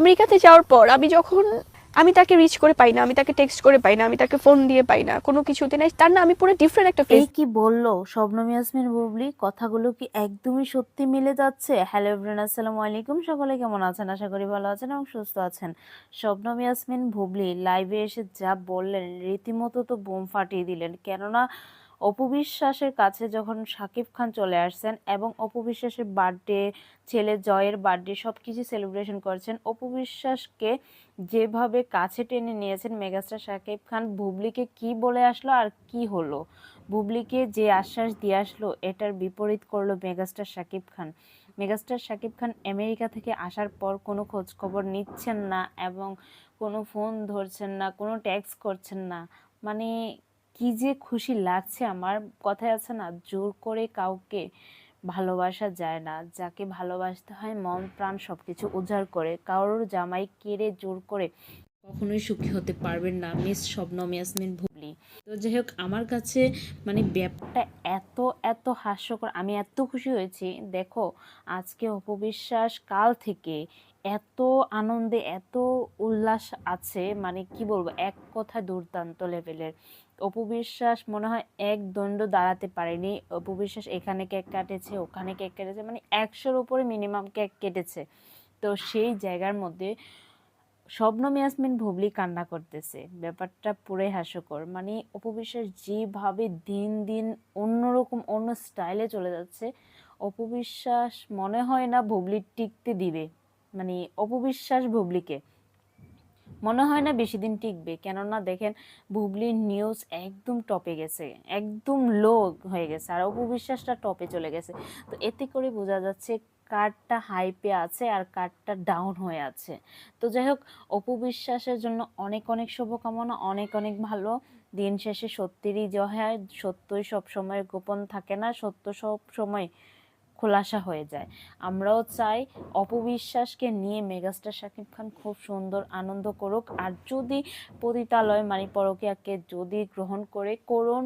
আমেরিকাতে যাওয়ার পর আমি যখন আমি তাকে রিচ করে পাই না আমি তাকে টেক্সট করে পাই না আমি তাকে ফোন দিয়ে পাই না কোনো কিছুতে নাই। তার না আমি পুরো ডিফারেন্ট একটা ফেস এই কি বলল? শবনম ইয়াসমিন বুবলি কথাগুলো কি একদমই সত্যি মিলে যাচ্ছে? হ্যালো এভরিওয়ান আসসালামু আলাইকুম। সকলে কেমন আছেন? আশা করি ভালো আছেন এবং সুস্থ আছেন। শবনম ইয়াসমিন বুবলি লাইভে এসে যা বললেন রীতিমতো তো বোম ফাটিয়ে দিলেন। কেননা অপবিশ্বাসের কাছে যখন শাকিব খান চলে আসছেন এবং অপবিশ্বাসের বার্থডে, ছেলে জয়ের বার্থডে সব কিছু সেলিব্রেশন করছেন, অপবিশ্বাসকে যেভাবে কাছে টেনে নিয়েছেন মেগাস্টার শাকিব খান, বুবলিকে কি বলে আসলো আর কি হলো? বুবলিকে যে আশ্বাস দিয়ে আসলো, এটার বিপরীত করল megastar Shakib Khan. Megastar Shakib Khan America থেকে আসার পর কোনো খোঁজ খবর নিচ্ছেন না এবং কোনো ফোন ধরছেন না, কোনো ট্যাক্স করছেন না। মানে কি যে খুশি লাগছে আমার কথায় আছে না, জোর করে কাউকে ভালোবাসা যায় না। যাকে ভালোবাসতে হয় মন, প্রাণ সব কিছু উজাড় করে। কারোর জামাই কেড়ে জোর করে কখনোই সুখী হতে পারবেন না। মিস স্বপ্ন ইয়াসমিন ভুবলি তো যাই হোক আমার কাছে মানে ব্যাপারটা এত এত হাস্যকর, আমি এত খুশি হয়েছি। দেখো, আজকে অপবিশ্বাস কাল থেকে এত আনন্দে, এত উল্লাস আছে মানে কি বলব, এক কথা দুর্দান্ত লেভেলের। অপবিশ্বাস মনে হয় এক দণ্ড দাঁড়াতে পারেনি। অপবিশ্বাস এখানে কেক কাটেছে, ওখানে কেক কেটেছে মানে একশোর উপরে মিনিমাম কেক কেটেছে। তো সেই জায়গার মধ্যে শবনম ইয়াসমিন ভুবলি কান্না করতেছে। ব্যাপারটা পুরোই হাস্যকর। মানে অপবিশ্বাস যেভাবে দিন দিন অন্যরকম, অন্য স্টাইলে চলে যাচ্ছে অপবিশ্বাস মনে হয় না ভুবলি টিকতে দিবে। মানে অপবিশ্বাস ভুবলিকে। মনে হয় না বেশি দিন টিকবে। কেননা দেখেন বুবলির নিউজ একদম টপে গেছে, একদম লো হয়ে গেছে, আর অপবিশ্বাসটা টপে চলে গেছে। তো এতে করে বোঝা যাচ্ছে কার্ডটা হাইপে আছে আর কার্ডটা ডাউন হয়ে আছে। তো যাই হোক অপবিশ্বাসের জন্য অনেক অনেক শুভকামনা, অনেক অনেক ভালো। দিন শেষে সত্যেরই হয়। সত্যই সব সময় গোপন থাকে না, সত্য সব সময় খোলাসা হয়ে যায়। আমরাও চাই অপবিশ্বাসকে নিয়ে মেগাস্টার শাকিব খান খুব সুন্দর আনন্দ করুক। আর যদি পতিতালয় মানে পরকীয়াকে যদি গ্রহণ করে, করুন,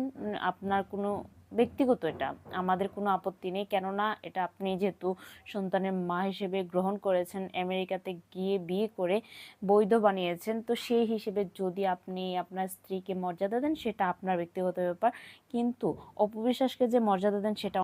আপনার কোনো ব্যক্তিগত এটা, আমাদের কোনো আপত্তি নেই। কেননা এটা আপনি যেহেতু সন্তানের মা হিসেবে গ্রহণ করেছেন, আমেরিকাতে গিয়ে বিয়ে করে বৈধ বানিয়েছেন, তো সেই হিসেবে যদি আপনি আপনার স্ত্রীকে মর্যাদা দেন, সেটা আপনার ব্যক্তিগত ব্যাপার। কিন্তু অপবিশ্বাসকে যে মর্যাদা দেন, সেটা